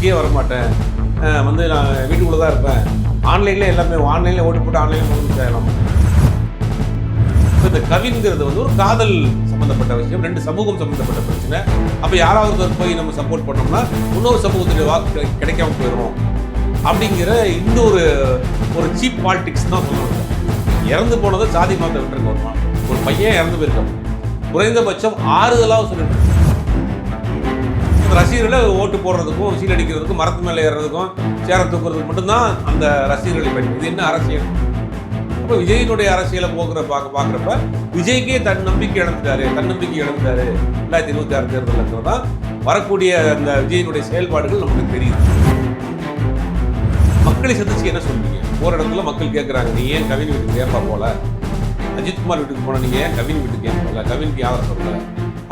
களத்துக்கே வர மாட்டேன் வந்து நான் வீட்டுக்குள்ளே தான் இருப்பேன். ஆன்லைனில் எல்லாமே ஆன்லைனில் ஓட்டு போட்டு ஆன்லைனில் முதலீடு செய்யலாம் இப்போ இந்த கவிங்கிறது வந்து ஒரு காதல் சம்மந்தப்பட்ட விஷயம் ரெண்டு சமூகம் சம்மந்தப்பட்ட பிரச்சனை. அப்போ யாராவது போய் நம்ம சப்போர்ட் பண்ணோம்னா இன்னொரு சமூகத்துடைய வாக்கு கிடைக்காம போயிடும் அப்படிங்கிற இந்த ஒரு ஒரு சீப் பாலிடிக்ஸ் தான் சொல்லுவாங்க இறந்து போனதை சாதி மாற்ற விட்டுருக்க ஒரு ஒரு பையன் இறந்து போயிருக்கான். குறைந்தபட்சம் ஆறுதலாக சொல்லிட்டு ரசிகர்களை ஓட்டு போடுறதுக்கும் சீல் அடிக்கிறதுக்கும் மரத்து மேலே ஏறுறதுக்கும் சேர தூக்குறதுக்கு மட்டும்தான் அந்த ரசிகர்களை பயன்படுது இது என்ன அரசியல்? அப்போ விஜயினுடைய அரசியலை போக்குற பார்க்க பார்க்குறப்ப விஜய்க்கே தன் நம்பிக்கை இழந்துட்டாரு தன்னம்பிக்கை இழந்துட்டாரு ரெண்டாயிரத்தி இருபத்தி ஆறு தேர்தலில் தான் வரக்கூடிய அந்த விஜயினுடைய செயல்பாடுகள் நமக்கு தெரியுது. மக்களை சந்திச்சு என்ன சொல்லுவீங்க போகிற இடத்துல மக்கள் கேட்குறாங்க நீ ஏன் கவின் வீட்டுக்கு ஏன்பா போல? அஜித்குமார் வீட்டுக்கு போன நீங்கள் ஏன் கவின் வீட்டுக்கு ஏன் போகல கவினுக்கு யாரும் சொல்லலை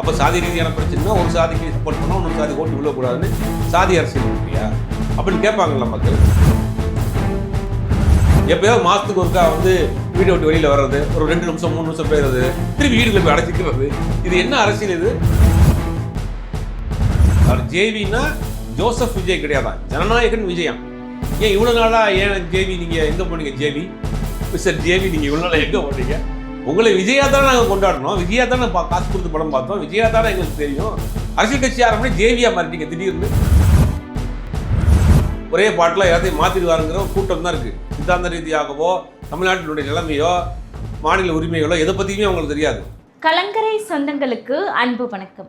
அப்போ சாதி ரீதியான பிரச்சனைனா ஒரு சாதிக்கு சப்போர்ட் பண்ணால் இன்னொரு சாதி ஓட்டு விழக்கூடாதுன்னு சாதி அரசியல் இருக்கியா அப்படின்னு கேட்பாங்கல்ல மக்கள். எப்பயாவது மாதத்துக்கு ஒருக்கா வந்து வீட்டை விட்டு வெளியில் வர்றது ஒரு ரெண்டு நிமிஷம் மூணு நிமிஷம் போயிடுறது திருப்பி வீடுகளை போய் அடைச்சிக்கிறது. இது என்ன அரசியல் இது? அவர் ஜேவின்னா ஜோசப் விஜய் கிடையாதான் ஜனநாயகன் விஜயம். ஏன் இவ்வளோ நாளாக ஏன் ஜேவி நீங்கள் எங்கே போனீங்க? ஜேவி. மிஸ்டர் ஜேவி நீங்கள் இவ்வளோ நாளாக எங்கே போனீங்க? உங்களை விஜயா தானே நாங்கள் கொண்டாடணும். விஜயா தானே பா- காசு கொடுத்து படம் பார்த்தோம். விஜயா தானே எங்களுக்கு தெரியும். அரசியல் கட்சி ஆரம்பிச்சு ஜேவியா மாறிட்டீங்க திடீர்னு. ஒரே பாட்டில் எல்லாத்தையும் மாற்றிடுவாருங்கிற கூட்டம் தான் இருக்குது சித்தாந்த ரீதியாகவோ தமிழ்நாட்டினுடைய நிலைமையோ மாநில உரிமைகளோ எதை பற்றியுமே அவங்களுக்கு தெரியாது. கலங்கரை சொந்தங்களுக்கு அன்பு வணக்கம்.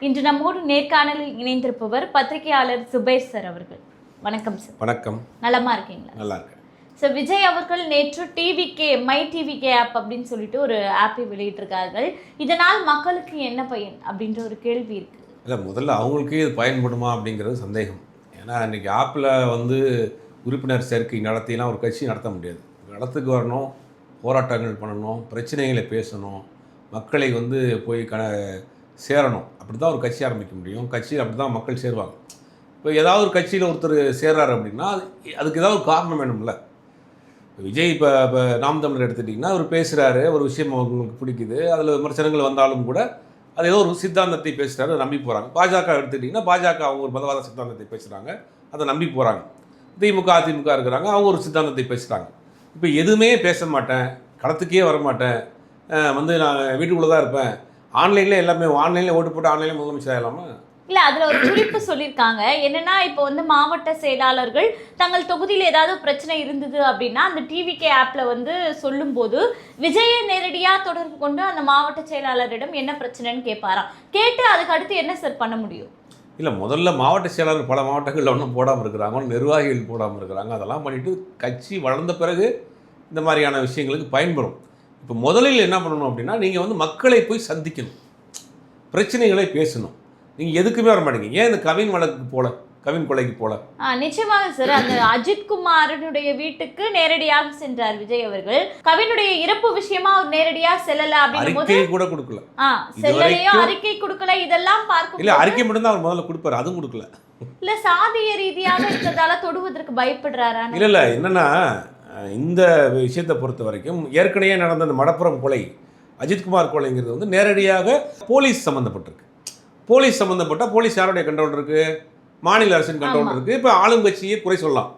இன்று நம்மோடு நேர்காணலில் இணைந்திருப்பவர் பத்திரிகையாளர் சுபேஷ் சார் அவர்கள். வணக்கம் சார். வணக்கம். நலமா இருக்கீங்களா? நல்லா இருக்கு சார் விஜய் அவர்கள் நேற்று டிவிகே மை டிவிகே ஆப் அப்படின்னு சொல்லிட்டு ஒரு ஆப்பை வெளியிட்டிருக்கார்கள். இதனால் மக்களுக்கு என்ன பயன் அப்படின்ற ஒரு கேள்வி இருக்கு. இல்லை முதல்ல அவங்களுக்கே இது பயன்படுமா அப்படிங்கிறது சந்தேகம். ஏன்னா இன்னைக்கு ஆப்பில் வந்து உறுப்பினர் சேர்க்கை நடத்திலாம் ஒரு கட்சி நடத்த முடியாது. இடத்துக்கு வரணும் போராட்டங்கள் பண்ணணும் பிரச்சனைகளை பேசணும் மக்களை வந்து போய் க சேரணும். அப்படி தான் ஒரு கட்சி ஆரம்பிக்க முடியும். கட்சி அப்படி தான் மக்கள் சேருவாங்க. இப்போ ஏதாவது ஒரு கட்சியில் ஒருத்தர் சேர்றாரு அப்படின்னா அது- அதுக்கு ஏதாவது ஒரு காரணம் வேணும்ல. விஜய் இப்போ இப்போ நாம் தமிழர் எடுத்துட்டிங்கன்னா அவர் பேசுகிறாரு ஒரு விஷயம் அவங்களுக்கு பிடிக்குது. அதில் விமர்சனங்கள் வந்தாலும் கூட அது ஏதோ ஒரு சித்தாந்தத்தை பேசுகிறாரு நம்பி போகிறாங்க பாஜக எடுத்துட்டிங்கன்னா பாஜக அவங்க ஒரு மதவாத சித்தாந்தத்தை பேசுகிறாங்க அதை நம்பி போகிறாங்க திமுக அதிமுக இருக்கிறாங்க அவங்க ஒரு சித்தாந்தத்தை பேசுகிறாங்க இப்போ எதுவுமே பேச மாட்டேன் களத்துக்கே வர மாட்டேன். வந்து நான் வீட்டுக்குள்ளே தான் இருப்பேன். ஆன்லைனில் எல்லாமே ஆன்லைனில் ஓட்டு போட்டு ஆன்லைனில் முதலமைச்சர் ஆகலாமா இல்ல அதுல ஒரு குறிப்பு சொல்லியிருக்காங்க என்னன்னா இப்போ வந்து மாவட்ட செயலாளர்கள் தங்கள் தொகுதியில் ஏதாவது பிரச்சனை இருந்தது அப்படின்னா அந்த டிவிகே ஆப்ல வந்து சொல்லும்போது விஜயை நேரடியா தொடர்பு கொண்டு அந்த மாவட்ட செயலாளரிடம் என்ன பிரச்சனைன்னு கேட்பாராம் கேட்டு அதுக்கு அடுத்து என்ன சார் பண்ண முடியும்? இல்லை முதல்ல மாவட்ட செயலாளர் பல மாவட்டங்களில் ஒன்றும் போடாமல் இருக்கிறாங்க நிர்வாகிகள் போடாமல் இருக்கிறாங்க. அதெல்லாம் பண்ணிட்டு கட்சி வளர்ந்த பிறகு இந்த மாதிரியான விஷயங்களுக்கு பயன்படும். இப்போ முதலில் என்ன பண்ணணும் அப்படின்னா நீங்கள் வந்து மக்களை போய் சந்திக்கணும். பிரச்சனைகளை பேசணும். நீங்கள் எதுக்குமே வர மாட்டீங்க. ஏன் இந்த கவின் வழக்குக்கு போல? கவின் கொலைக்கு போல? நிச்சயமாக சார் அந்த அஜித் குமாரனுடைய வீட்டுக்கு நேரடியாக சென்றார் விஜய் அவர்கள். கவினுடைய இறப்பு விஷயமா அவர் நேரடியா செல்லல அறிக்கை கூட கொடுக்கல. செல்லலையோ அறிக்கை கொடுக்கல இதெல்லாம் பார்க்கும் இல்லை அறிக்கை மட்டும்தான் அவர் முதல்ல கொடுப்பாரு. அதுவும் கொடுக்கல. இல்ல சாதிய ரீதியாக இருக்கிறதால தொடுவதற்கு பயப்படுறாரா? இல்லை இல்லை. என்னன்னா இந்த விஷயத்தை பொறுத்த வரைக்கும் ஏற்கனவே நடந்த அந்த மடப்புறம் கொலை அஜித்குமார் கொலைங்கிறது வந்து நேரடியாக போலீஸ் சம்மந்தப்பட்டிருக்கு போலீஸ் சம்மந்தப்பட்ட போலீஸ் யாருடைய கண்ட்ரோல் இருக்கு? மாநில அரசின் கண்ட்ரோல் ஆமா. இருக்கு. இப்போ ஆளுங்கட்சியை குறை சொல்லலாம்.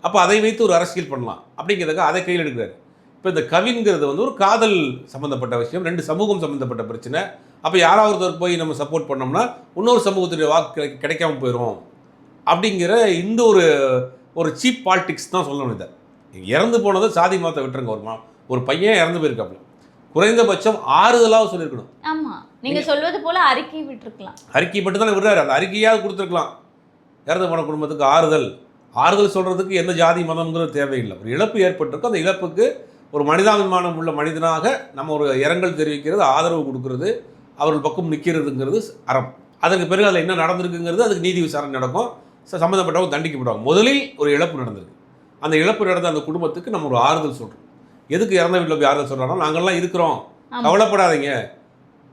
அப்போ அதை வைத்து ஒரு அரசியல் பண்ணலாம். அப்படிங்கிறதுக்கு அதை கையில் எடுக்கிறாரு. இப்போ இந்த கவின்கிறது வந்து ஒரு காதல் சம்மந்தப்பட்ட விஷயம். ரெண்டு சமூகம் சம்மந்தப்பட்ட பிரச்சனை. அப்போ யாராவது ஒருத்தர் போய் நம்ம சப்போர்ட் பண்ணோம்னா இன்னொரு சமூகத்துடைய வாக்கு கிடை- கிடைக்காம போயிடும் அப்படிங்கிற இந்த ஒரு ஒரு சீப் பாலிடிக்ஸ் தான் சொல்லணும் இதை. இறந்து போனதை சாதி மாற்ற விட்டுருங்க. ஒரு மா ஒரு பையன் இறந்து போயிருக்காப்புல. குறைந்தபட்சம் ஆறுதலாக சொல்லியிருக்கணும். ஆமா. நீங்க சொல்வது போல அறிக்கை விட்டிருக்கலாம். அறிக்கை மட்டும் தானே விடுறாரு. அந்த அறிக்கையாவது கொடுத்துருக்கலாம். இறந்து போன குடும்பத்துக்கு ஆறுதல். ஆறுதல் சொல்கிறதுக்கு எந்த ஜாதி மதம்ங்கிறது தேவையில்லை. ஒரு இழப்பு ஏற்பட்டிருக்கு அந்த இழப்புக்கு ஒரு மனிதாபிமானம் உள்ள மனிதனாக நம்ம ஒரு இரங்கல் தெரிவிக்கிறது ஆதரவு கொடுக்கறது அவர்கள் பக்கம் நிற்கிறதுங்கிறது அறம். அதற்கு பிறகு அதில் என்ன நடந்திருக்குங்கிறது அதுக்கு நீதி விசாரணை நடக்கும். ச- சம்மந்தப்பட்டவங்க தண்டிக்கப்படுவாங்க முதலில் ஒரு இழப்பு நடந்திருக்கு. அந்த இழப்பு நடந்த அந்த குடும்பத்துக்கு நம்ம ஒரு ஆறுதல் சொல்கிறோம் எதுக்கு இறந்த வீட்டில் போய் ஆறுதல் சொல்கிறோம்னா நாங்கள்லாம் இருக்கிறோம். கவலைப்படாதீங்க.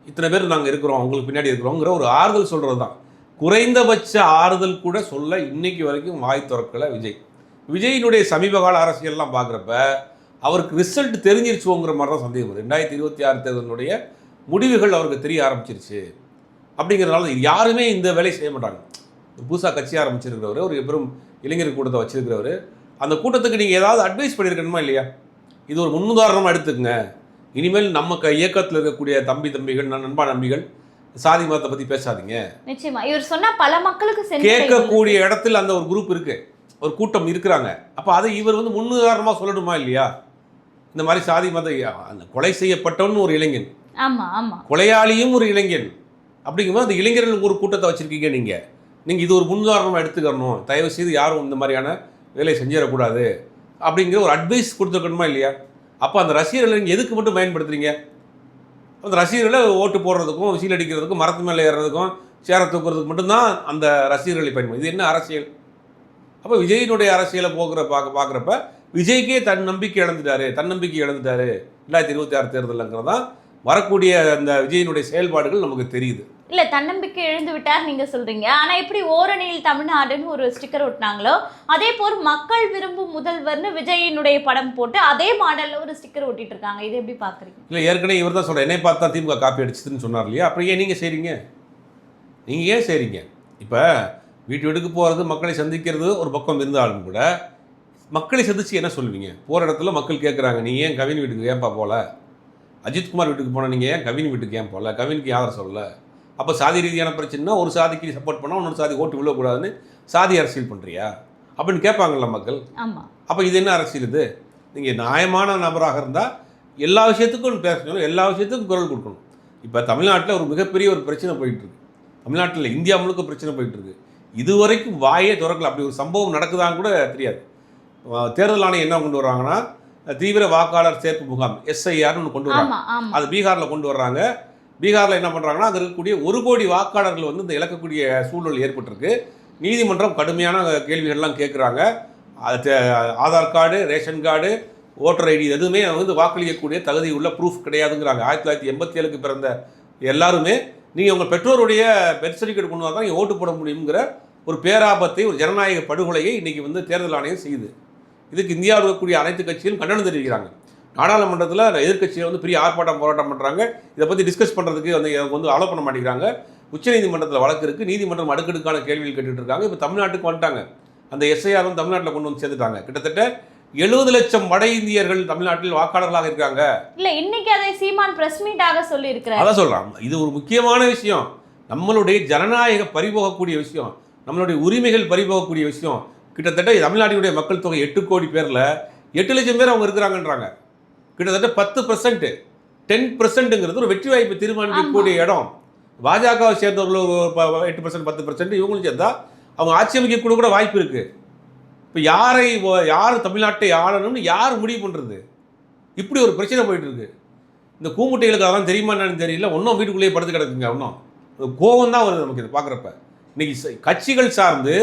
இத்தனை பேர் நாங்கள் இருக்கிறோம். உங்களுக்கு பின்னாடி இருக்கிறோங்கிற ஒரு ஆறுதல் சொல்கிறது தான் குறைந்தபட்ச ஆறுதல் கூட சொல்ல இன்னைக்கு வரைக்கும் வாய் திறக்கல விஜய். விஜயினுடைய சமீப கால அரசியல்லாம் பார்க்குறப்ப அவருக்கு ரிசல்ட் தெரிஞ்சிருச்சோங்கிற மாதிரி தான் சந்தேகம் ரெண்டாயிரத்தி இருபத்தி ஆறு தேர்தலுடைய முடிவுகள் அவருக்கு தெரிய ஆரம்பிச்சிருச்சு. அப்படிங்கிறதுனால யாருமே இந்த வேலையை செய்ய மாட்டாங்க. புதுசாக கட்சி ஆரம்பிச்சிருக்கிறவர் ஒரு பெரும் இளைஞர் கூட்டத்தை வச்சிருக்கிறவர் அந்த கூட்டத்துக்கு நீங்கள் ஏதாவது அட்வைஸ் பண்ணியிருக்கணுமா இல்லையா? இது ஒரு முன்னுதாரணமாக எடுத்துக்கங்க. இனிமேல் நம்ம க இயக்கத்தில் இருக்கக்கூடிய தம்பி தம்பிகள் நண்- நண்பா நம்பிகள் சாதி மதத்தை பற்றி பேசாதீங்க. நிச்சயமா. இவர் சொன்னா பல மக்களுக்கு. கேட்கக்கூடிய இடத்துல அந்த ஒரு குரூப் இருக்கு. ஒரு கூட்டம் இருக்கிறாங்க. அப்போ அதை இவர் வந்து முன்னுதாரணமாக சொல்லணுமா இல்லையா? இந்த மாதிரி சாதி மத அந்த கொலை செய்யப்பட்டவன் ஒரு இளைஞன். ஆமா ஆமா. கொலையாளியும் ஒரு இளைஞன். அப்படிங்கும்போது அந்த இளைஞர்கள் ஒரு கூட்டத்தை வச்சுருக்கீங்க நீங்கள் நீங்கள் இது ஒரு முன்னுதாரணமாக எடுத்துக்கணும். தயவு செய்து யாரும் இந்த மாதிரியான வேலையை செஞ்சிடக்கூடாது. அப்படிங்கிற ஒரு அட்வைஸ் கொடுத்துருக்கணுமா இல்லையா? அப்போ அந்த ரசிகர்களை நீங்கள் எதுக்கு மட்டும் பயன்படுத்துறீங்க? அந்த ரசிகர்களை ஓட்டு போடுறதுக்கும் சீல் அடிக்கிறதுக்கும் மரத்து மேலே ஏறுறதுக்கும் சேர தூக்குறதுக்கு மட்டும்தான் அந்த ரசிகர்களை பயன்படுது இது என்ன அரசியல்? அப்போ விஜயினுடைய அரசியலை போகிற பார்க்க பார்க்குறப்ப விஜய்க்கே தன் நம்பிக்கை இழந்துட்டாரு. தன்னம்பிக்கை இழந்துட்டாரு. ரெண்டாயிரத்தி இருபத்தி ஆறு தேர்தலுங்கிறதான் வரக்கூடிய அந்த விஜயினுடைய செயல்பாடுகள் நமக்கு தெரியுது. இல்ல தன்னம்பிக்கை இழந்து விட்டார் நீங்க சொல்றீங்க. ஆனா எப்படி ஓரணியில் தமிழ்நாடுன்னு ஒரு ஸ்டிக்கர் ஒட்டினாங்களோ அதே போல் மக்கள் விரும்பும் முதல்வர்னு விஜயினுடைய படம் போட்டு அதே மாடல்ல ஒரு ஸ்டிக்கர் ஒட்டிட்டு இருக்காங்க இது எப்படி பாக்குறீங்க இல்லை ஏற்கனவே இவர் தான் சொல்கிறேன் என்னை பார்த்தா திமுக காப்பி அடிச்சதுன்னு சொன்னார் இல்லையா? அப்புறம் ஏன் நீங்கள் செய்கிறீங்க நீங்கள் ஏன் செய்கிறீங்க இப்போ வீட்டு வீட்டுக்கு போகிறது மக்களை சந்திக்கிறது ஒரு பக்கம் இருந்தாலும் கூட மக்களை சந்திச்சு என்ன சொல்லுவீங்க போகிற இடத்துல மக்கள் கேட்குறாங்க நீ ஏன் கவின் வீட்டுக்கு ஏன்பா போகல அஜித்குமார் வீட்டுக்கு போனால் நீங்கள் ஏன் கவின் வீட்டுக்கு ஏன் போகல கவினுக்கு யாரை சொல்லலை? அப்போ சாதி ரீதியான பிரச்சனைனா ஒரு சாதிக்கு சப்போர்ட் பண்ணால் இன்னொரு சாதி ஓட்டு விழக்கூடாதுன்னு சாதி அரசியல் பண்ணுறியா அப்படின்னு கேட்பாங்கல்ல மக்கள். அப்போ இது என்ன அரசியல் இது? நீங்கள் நியாயமான நபராக இருந்தால் எல்லா விஷயத்துக்கும் பேசணும். எல்லா விஷயத்துக்கும் குரல் கொடுக்கணும். இப்போ தமிழ்நாட்டில் ஒரு மிகப்பெரிய ஒரு பிரச்சனை போயிட்டு இருக்கு தமிழ்நாட்டில் இந்தியா முழுக்க பிரச்சனை போயிட்டு இருக்கு இதுவரைக்கும் வாயே திறக்கல. அப்படி ஒரு சம்பவம் நடக்குதான்னு கூட தெரியாது. தேர்தல் ஆணையம் என்ன கொண்டு வர்றாங்கன்னா தீவிர வாக்காளர் சேர்ப்பு முகாம் எஸ்ஐஆர்னு ஒன்று கொண்டு வர்றாங்க. அது பீகாரில் கொண்டு வர்றாங்க. பீகாரில் என்ன பண்ணுறாங்கன்னா அங்கே இருக்கக்கூடிய ஒரு கோடி வாக்காளர்கள் வந்து இந்த இழக்கக்கூடிய சூழல் ஏற்பட்டிருக்கு. நீதிமன்றம் கடுமையான கேள்விகள்லாம் கேட்குறாங்க. Aadhaar card ration card voter ID எதுவுமே வந்து வாக்களிக்கக்கூடிய தகுதி உள்ள ப்ரூஃப் கிடையாதுங்கிறாங்க. ஆயிரத்தி தொள்ளாயிரத்தி எண்பத்தி ஏழுக்கு பிறந்த எல்லாருமே நீங்கள் உங்கள் பெற்றோருடைய பெர்த் சர்டிஃபிகேட் கொண்டு வந்தால் நீங்கள் ஓட்டு போட முடியுங்கிற ஒரு பேராபத்தை ஒரு ஜனநாயக படுகொலையை இன்றைக்கி வந்து தேர்தல் ஆணையம் செய்யுது. இதுக்கு இந்தியாவில் இருக்கக்கூடிய அனைத்து கட்சிகளும் கண்டனம் தெரிவிக்கிறாங்க. நாடாளுமன்றத்தில் எதிர்க்கட்சிகள் வந்து பெரிய ஆர்ப்பாட்டம் போராட்டம் பண்ணுறாங்க இதை பற்றி டிஸ்கஸ் பண்ணுறதுக்கு வந்து இதை வந்து அலோ பண்ண மாட்டேங்கிறாங்க. உச்சநீதிமன்றத்தில் வழக்கு இருக்குது நீதிமன்றம் அடுக்கடுக்கான கேள்விகள் கேட்டுட்டு இருக்காங்க இப்போ தமிழ்நாட்டுக்கு வந்துட்டாங்க. அந்த எஸ்ஐஆர் வந்து தமிழ்நாட்டில் கொண்டு வந்து சேர்த்துட்டாங்க கிட்டத்தட்ட எழுபது லட்சம் வட இந்தியர்கள் தமிழ்நாட்டில் வாக்காளர்களாக இருக்காங்க. இல்ல இன்னைக்கு அதை சீமான் பிரஸ் மீட்டாக சொல்லி இருக்கிறார் அதான் சொல்கிறான் இது ஒரு முக்கியமான விஷயம். நம்மளுடைய ஜனநாயக பறிபோகக்கூடிய விஷயம். நம்மளுடைய உரிமைகள் பறிபோகக்கூடிய விஷயம். கிட்டத்தட்ட தமிழ்நாட்டினுடைய மக்கள் தொகை எட்டு கோடி பேரில் எட்டு லட்சம் பேர் அவங்க இருக்கிறாங்கன்றாங்க. கிட்டத்தட்ட பத்து பர்சன்ட் டென் பர்சன்ட்டுங்கிறது ஒரு வெற்றி வாய்ப்பு தீர்மானிக்கக்கூடிய இடம். பாஜகவை சேர்ந்தவர்கள் ஒரு ப- எட்டு பர்சன்ட் பத்து பர்சன்ட் இவங்களும் சேர்ந்தா அவங்க ஆட்சி அமைக்க கூட வாய்ப்பு இருக்குது இப்போ யாரை யார் தமிழ்நாட்டை ஆளணும்னு யார் முடிவு பண்ணுறது இப்படி ஒரு பிரச்சனை போயிட்டு இருக்கு. இந்த கூமுட்டைகளுக்கு அதெல்லாம் தெரியுமா என்னன்னு தெரியல. ஒன்றும் வீட்டுக்குள்ளேயே படுத்து கிடக்குங்க ஒன்றும் கோவம் தான் வருது நமக்கு இதை பார்க்குறப்ப. இன்னைக்கு கட்சிகள் சார்ந்து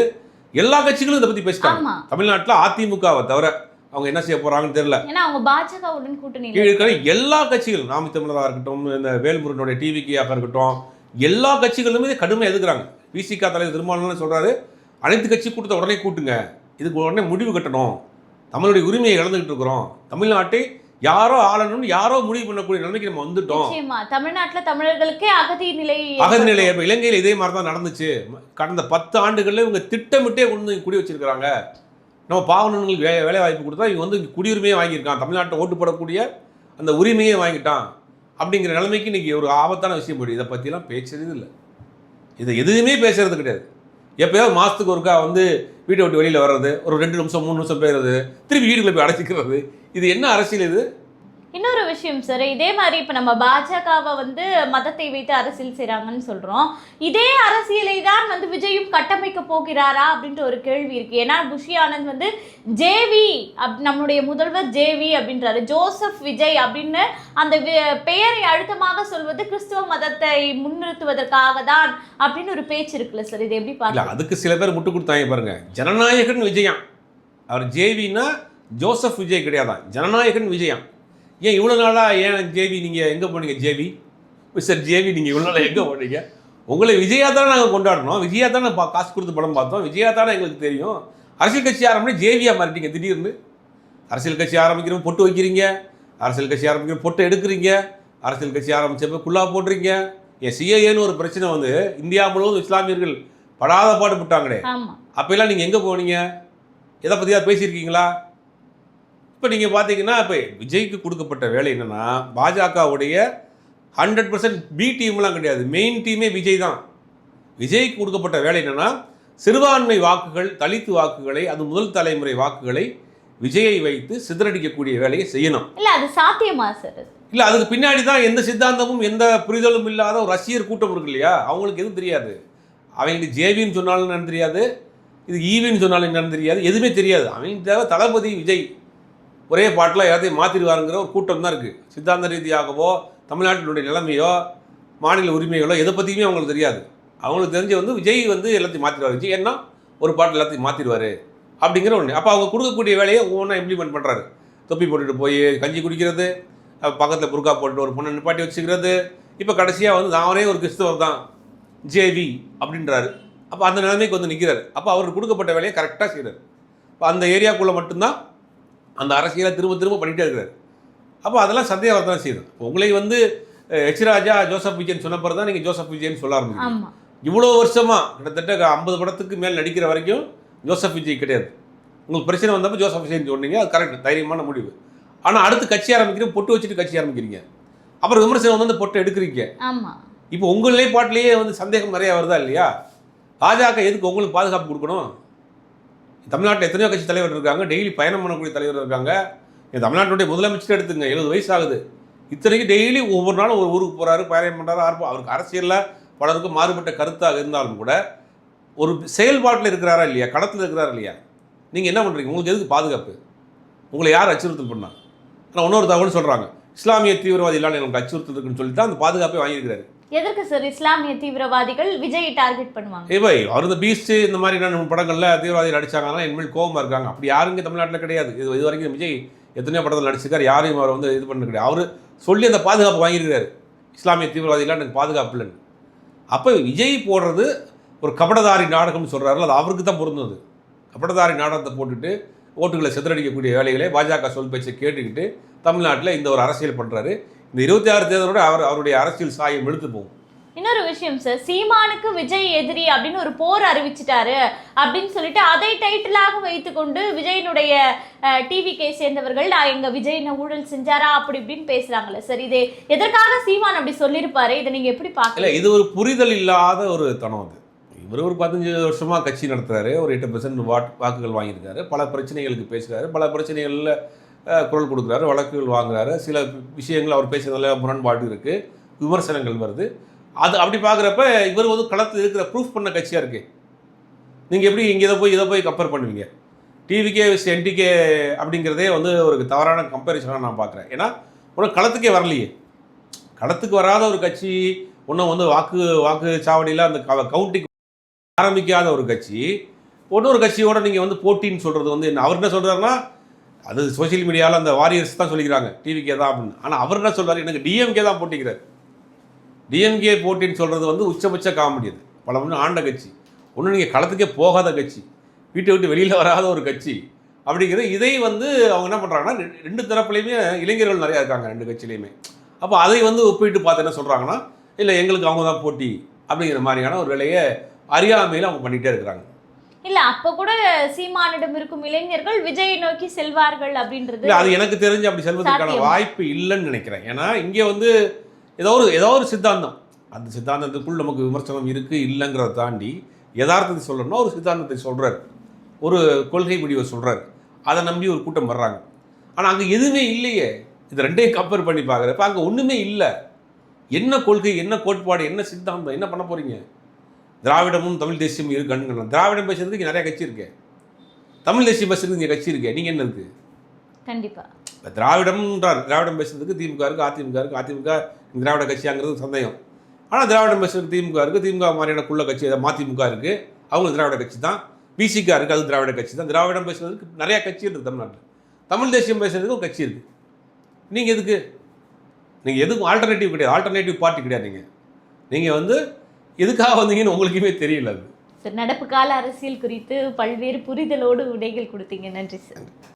எல்லா கட்சிகளும் இதை பற்றி பேசிட்டாங்க. தமிழ்நாட்டில் அதிமுகவை தவிர அவங்க என்ன செய்ய போகிறாங்கன்னு தெரியல. ஏன்னா அவங்க பாஜகவுடன் கூட்டணி இருக்கிற எல்லா கட்சிகளும் நாம தமிழராக இருக்கட்டும் இந்த வேல்முருகனுடைய டிவிக்கியாக இருக்கட்டும் எல்லா கட்சிகளுமே இதை கடுமையாக எதுக்குறாங்க பிசிகா தலைவர் திருமாவளவன் சொல்றாரு அனைத்து கட்சி கூட்டத்தை உடனே கூட்டுங்க. இதுக்கு உடனே முடிவு கட்டணும். தமிழுடைய உரிமையை இழந்துகிட்டு இருக்கிறோம். தமிழ்நாட்டை யாரோ ஆளணும்னு யாரோ முடிவு பண்ணக்கூடிய நிலைமைக்கு நம்ம வந்துட்டோம். தமிழ்நாட்டுல தமிழர்களுக்கே அகதி நிலை அகதி நிலை இலங்கையில் இதே மாதிரி தான் நடந்துச்சு. கடந்த பத்து ஆண்டுகளில் இவங்க திட்டமிட்டே கொண்டு குடி வச்சிருக்கிறாங்க நம்ம பாவனங்களுக்கு வே வேலை வாய்ப்பு கொடுத்தா இவங்க வந்து குடியுரிமையை வாங்கியிருக்கான். தமிழ்நாட்டை ஓட்டு போடக்கூடிய அந்த உரிமையை வாங்கிட்டான் அப்படிங்கிற நிலைமைக்கு இன்னைக்கு ஒரு ஆபத்தான விஷயம் போயிடுது. இதை பற்றிலாம் பேசுறது இல்லை. இதை எதுவுமே பேசுறது கிடையாது. எப்பயாவது மாதத்துக்கு ஒருக்கா வந்து வீட்டை விட்டு வெளியில் வர்றது ஒரு ரெண்டு நிமிஷம் மூணு நிமிஷம் போயிடுறது திருப்பி வீட்டுக்குள்ளே போய் அடைச்சிக்கிறது. இது என்ன அரசியல் இது? இன்னொரு விஷயம் சார் இதே மாதிரி இப்ப நம்ம பாஜகவை வந்து மதத்தை வைத்து அரசியல் செய்றாங்கன்னு சொல்றோம். இதே அரசியலை தான் வந்து விஜயும் கட்டமைக்க போகிறாரா அப்படின்ற ஒரு கேள்வி இருக்கு. ஏன்னா புஷி ஆனந்த் வந்து ஜேவி அப் நம்மளுடைய முதல்வர் ஜேவி அப்படின்றாரு. ஜோசப் விஜய் அப்படின்னு அந்த பெயரை அழுத்தமாக சொல்வது கிறிஸ்துவ மதத்தை முன்னிறுத்துவதற்காக தான் அப்படின்னு ஒரு பேச்சு இருக்குல்ல சார் இது எப்படி பார்க்கலாம் அதுக்கு சில பேர் முட்டு கொடுத்தாங்க பாருங்க. ஜனநாயகன் விஜயம். அவர் ஜேவினா ஜோசப் விஜய் கிடையாதான். ஜனநாயகன் விஜயம். ஏன் இவ்வளோ நாளாக ஏன் ஜேவி நீங்கள் எங்கே போனீங்க ஜேவி மிஸ்டர் ஜேவி நீங்கள் இவ்வளோ நாளாக எங்கே போனீங்க? உங்களை விஜயா தானே நாங்கள் கொண்டாடணும். விஜயா தானே பா காசு கொடுத்து படம் பார்த்தோம். விஜயா தானே எங்களுக்கு தெரியும். அரசியல் கட்சி ஆரம்பிச்சு ஜேவியா மாறிட்டீங்க திடீர்னு. அரசியல் கட்சி ஆரம்பிக்கிறோம் பொட்டு வைக்கிறீங்க. அரசியல் கட்சி ஆரம்பிக்கிற பொட்டு எடுக்கிறீங்க. அரசியல் கட்சி ஆரம்பிச்சப்ப குல்லா போடுறீங்க என் சிஏஏன்னு ஒரு பிரச்சனை வந்து இந்தியா முழுவதும் இஸ்லாமியர்கள் படாத பாடுபட்டாங்களே. அப்போல்லாம் நீங்கள் எங்கே போனீங்க? எதை பற்றியா பேசியிருக்கீங்களா? இப்போ நீங்கள் பார்த்தீங்கன்னா இப்போ விஜய்க்கு கொடுக்கப்பட்ட வேலை என்னென்னா பாஜகவுடைய ஹண்ட்ரட் பர்சன்ட் பி டீம்லாம் கிடையாது. மெயின் டீமே விஜய் தான். விஜய்க்கு கொடுக்கப்பட்ட வேலை என்னென்னா சிறுபான்மை வாக்குகள் தலித்து வாக்குகளை அது முதல் தலைமுறை வாக்குகளை விஜயை வைத்து சிதறடிக்கக்கூடிய வேலையை செய்யணும். இல்ல அது சாத்தியமா சார் இல்லை அதுக்கு பின்னாடி தான் எந்த சித்தாந்தமும் எந்த புரிதலும் இல்லாத ஒரு ரசிகர் கூட்டம் இருக்கு இல்லையா? அவங்களுக்கு எதுவும் தெரியாது. அவங்களுக்கு ஜேவின்னு சொன்னாலும் என்னன்னு தெரியாது. இது ஈவின்னு சொன்னாலும் என்னன்னு தெரியாது. எதுவுமே தெரியாது. அவங்களுக்கு தேவை தளபதி விஜய். ஒரே பாட்டில் எல்லாத்தையும் மாற்றிடுவாருங்கிற ஒரு கூட்டம் தான் இருக்குது சித்தாந்த ரீதியாகவோ தமிழ்நாட்டினுடைய நிலைமையோ மாநில உரிமைகளோ எதை பற்றியுமே அவங்களுக்கு தெரியாது. அவங்களுக்கு தெரிஞ்ச வந்து விஜய் வந்து எல்லாத்தையும் மாற்றிடுவார் விஜய் என்ன? ஒரு பாட்டு எல்லாத்தையும் மாற்றிடுவார் அப்படிங்கிற ஒன்று அப்போ அவங்க கொடுக்கக்கூடிய வேலையை ஒவ்வொன்றா இம்ப்ளிமெண்ட் பண்ணுறாரு தொப்பி போட்டுட்டு போய் கஞ்சி குடிக்கிறது பக்கத்தில் புர்கா போட்டு ஒரு பொண்ணை நிப்பாட்டி வச்சுக்கிறது. இப்போ கடைசியாக வந்து நானே ஒரு கிறிஸ்தவர் தான். ஜேவி அப்படின்றாரு. அப்போ அந்த நிலைமைக்கு வந்து நிற்கிறார் அப்போ அவருக்கு கொடுக்கப்பட்ட வேலையை கரெக்டாக செய்கிறார் இப்போ அந்த ஏரியாக்குள்ளே மட்டும்தான் அந்த அரசியலை திரும்ப திரும்ப பண்ணிகிட்டே இருக்கிறார். அப்போ அதெல்லாம் சந்தேகம் வரதான் செய்யுது. உங்களை வந்து அஹ், எச் ராஜா ஜோசப் விஜயன் சொன்ன பிறகு தான் நீங்கள் ஜோசப் விஜயன் சொல்ல ஆரம்பிச்சீங்க இவ்வளோ வருஷமாக கிட்டத்தட்ட ஐம்பது படத்துக்கு மேல் நடிக்கிற வரைக்கும் ஜோசப் விஜய் கிடையாது. உங்களுக்கு பிரச்சனை வந்தப்போ ஜோசப் விஜய் சொன்னீங்க அது கரெக்ட் தைரியமான முடிவு. ஆனால் அடுத்து கட்சி ஆரம்பிக்கிறீங்க பொட்டு வச்சுட்டு கட்சி ஆரம்பிக்கிறீங்க. அப்புறம் விமர்சனம் வந்து அந்த பொட்டை எடுக்கிறீங்க. இப்போ உங்கள் நிலைப்பாட்டிலேயே வந்து சந்தேகம் நிறையா வருதா இல்லையா? பாஜக எதுக்கு உங்களுக்கு பாதுகாப்பு கொடுக்கணும்? தமிழ்நாட்டில் எத்தனையோ கட்சி தலைவர் இருக்காங்க டெய்லி பயணம் பண்ணக்கூடிய தலைவர் இருக்காங்க. என் தமிழ்நாட்டுடைய முதலமைச்சர் எடுத்துங்க எழுபது வயசு ஆகுது இத்தனைக்கு டெய்லி ஒவ்வொரு நாளும் ஒரு ஊருக்கு போகிறாரு பயணம் பண்ணுறாரு ஆர்ப்பம் அவருக்கு அரசியலில் பலருக்கும் மாறுபட்ட கருத்தாக இருந்தாலும் கூட ஒரு செயல்பாட்டில் இருக்கிறாரா இல்லையா களத்தில் இருக்கிறாரா இல்லையா? நீங்கள் என்ன பண்ணுறீங்க உங்களுக்கு எதுக்கு பாதுகாப்பு? உங்களை யார் அச்சுறுத்தல் பண்ணா? ஆனால் இன்னொரு தகவல் சொல்கிறாங்க இஸ்லாமிய தீவிரவாதி இல்லாமல் எனக்கு அச்சுறுத்தல் இருக்குன்னு சொல்லிட்டு அந்த பாதுகாப்பை வாங்கியிருக்கிறாரு. எதற்கு சார் இஸ்லாமிய தீவிரவாதிகள் விஜயை டார்கெட் பண்ணுவாங்க. ஏ பாய் அவர் இந்த பீஸ்ட் இந்த மாதிரியான படங்களில் தீவிரவாதிகள் நடிச்சாங்கன்னா இனிமேல் கோவமா இருக்காங்க. அப்படி யாரும் இங்கே தமிழ்நாட்டில் கிடையாது. இது இது வரைக்கும் விஜய் எத்தனையோ படத்தில் நடிச்சிருக்காரு. யாரையும் அவர் வந்து இது பண்ண கிடையாது. அவர் சொல்லி அந்த பாதுகாப்பு வாங்கியிருக்காரு இஸ்லாமிய தீவிரவாதிகளாம் எனக்கு பாதுகாப்பு இல்லைன்னு. அப்போ விஜய் போடுறது ஒரு கபடதாரி நாடகம்னு சொல்கிறாருல அது அவருக்கு தான் பொருந்தது கபடதாரி நாடகத்தை போட்டுட்டு ஓட்டுகளை சிதறடிக்கக்கூடிய வேலைகளை பாஜக சொல் பேச்சை கேட்டுக்கிட்டு தமிழ்நாட்டில் இந்த ஒரு அரசியல் பண்ணுறாரு இந்த இருபத்தி ஆறு தேர்தலோட அவர் அவருடைய அரசியல் சாயம் இழுத்து போகும். இன்னொரு விஷயம் சார் சீமானுக்கு விஜய் எதிரி அப்படின்னு ஒரு போர் அறிவிச்சிட்டாரு அப்படின்னு சொல்லிட்டு அதை டைட்டிலாக வைத்துக்கொண்டு விஜயனுடைய டிவிக்கை சேர்ந்தவர்கள் எங்க விஜய் என்ன ஊழல் செஞ்சாரா? அப்படி இப்படின்னு பேசுறாங்கல்ல சார். இது எதற்காக சீமான் அப்படி சொல்லியிருப்பாரு? இதை நீங்க எப்படி பார்க்கல இது ஒரு புரிதல் இல்லாத ஒரு தனம் அது. இவர் ஒரு பதினஞ்சு வருஷமாக கட்சி நடத்துகிறாரு ஒரு எட்டு பர்சன்ட் வாட் வாக்குகள் வாங்கியிருக்காரு. பல பிரச்சனைகளுக்கு பேசுகிறாரு பல பிரச்சனைகளில் குரல் கொடுக்குறாரு வழக்குகள் வாங்குறாரு. சில விஷயங்கள் அவர் பேசுகிறதுல முரண்பாடு இருக்குது விமர்சனங்கள் வருது. அது அப்படி பார்க்குறப்ப இவர் வந்து களத்தில் இருக்கிற ப்ரூஃப் பண்ண கட்சியாக இருக்கு. நீங்கள் எப்படி இங்கே இதை போய் இதை போய் கம்பேர் பண்ணுவீங்க? டிவிகே விஸ் என்டிகே அப்படிங்கிறதே வந்து ஒரு தவறான கம்பேரிசனாக நான் பார்க்குறேன். ஏன்னா உனக்கு களத்துக்கே வரலையே. களத்துக்கு வராத ஒரு கட்சி ஒன்றும் வந்து வாக்கு வாக்கு சாவடியில் அந்த கவுண்டிங் ஆரம்பிக்காத ஒரு கட்சி. இன்னொரு கட்சியோட நீங்கள் வந்து போட்டின்னு சொல்கிறது வந்து என்ன? அவர் என்ன சொல்கிறாருன்னா அது சோஷியல் மீடியாவில் அந்த வாரியர்ஸ் தான் சொல்லிக்கிறாங்க டிவிக்கே தான் அப்படின்னு. ஆனால் அவர் என்ன சொல்கிறார் எனக்கு டிஎம்கே தான் போட்டிக்கிறார். டிஎம்கே போட்டின்னு சொல்கிறது வந்து உச்சபட்ச காமெடி அது. பல ஒன்று ஆண்ட கட்சி. ஒன்று நீங்கள் களத்துக்கே போகாத கட்சி. வீட்டை விட்டு வெளியில் வராத ஒரு கட்சி. அப்படிங்கிறது இதை வந்து அவங்க என்ன பண்ணுறாங்கன்னா ரெண்டு- ரெண்டு தரப்புலையுமே இளைஞர்கள் நிறையா இருக்காங்க ரெண்டு கட்சியிலையுமே. அப்போ அதை வந்து ஒப்பிட்டு பார்த்து என்ன சொல்கிறாங்கன்னா இல்லை எங்களுக்கு அவங்க தான் போட்டி. அப்படிங்கிற மாதிரியான ஒரு வேலையை அறியாமையில் அவங்க பண்ணிகிட்டே இருக்கிறாங்க. இல்ல அப்ப கூட சீமானிடம் இருக்கும் இளைஞர்கள் விஜயை நோக்கி செல்வார்கள் அப்படின்றது அது எனக்கு தெரிஞ்சு அப்படி செல்வதற்கான. வாய்ப்பு இல்லைன்னு நினைக்கிறேன். ஏன்னா இங்கே வந்து ஏதோ ஒரு ஏதோ ஒரு சித்தாந்தம். அந்த சித்தாந்தத்துக்குள் நமக்கு விமர்சனம் இருக்குது இல்லைங்கிறத தாண்டி யதார்த்தத்தை சொல்லணும்னா ஒரு சித்தாந்தத்தை சொல்கிறார் ஒரு கொள்கை முடிவை சொல்கிறார் அதை நம்பி ஒரு கூட்டம் வர்றாங்க. ஆனால் அங்கே எதுவுமே இல்லையே. இது ரெண்டையும் கம்பேர் பண்ணி பார்க்குறப்ப அங்கே ஒன்றுமே இல்லை. என்ன கொள்கை என்ன கோட்பாடு என்ன சித்தாந்தம் என்ன பண்ண போகிறீங்க திராவிடமும் தமிழ் தேசியமும் இருக்குன்னு திராவிடம் பேசுறதுக்கு இங்க நிறைய கட்சி இருக்கே. தமிழ் தேசியம் பேசுறதுக்கு இங்கே கட்சி இருக்கே. நீங்கள் என்ன இருக்குது கண்டிப்பா. இப்போ திராவிடம்ன்றார். திராவிடம் பேசுறதுக்கு திமுக இருக்கு அதிமுக இருக்கு. அதிமுக திராவிட கட்சியாங்கிறது சந்தேகம். ஆனால் திராவிடம் பேசுறதுக்கு திமுக இருக்கு. திமுக மாதிரியான குள்ள கட்சி மதிமுக இருக்கு. அவங்க திராவிட கட்சி தான். பிசிகா இருக்கு அது திராவிட கட்சி தான். திராவிடம் பேசுறதுக்கு நிறைய கட்சி இருக்கு தமிழ்நாட்டில். தமிழ் தேசியம் பேசுறதுக்கு கட்சி இருக்கு. நீங்கள் எதுக்கு? நீங்கள் எதுக்கும் ஆல்டர்னேட்டிவ் கிடையாது. ஆல்டர்னேட்டிவ் பார்ட்டி கிடையாது நீங்கள் நீங்கள் வந்து எதுக்காக வந்தீங்கன்னு உங்களுக்குமே தெரியல அது. சார் நடப்பு கால அரசியல் குறித்து பல்வேறு புரிதலோடு விடைகள் கொடுத்தீங்க. நன்றி சார்.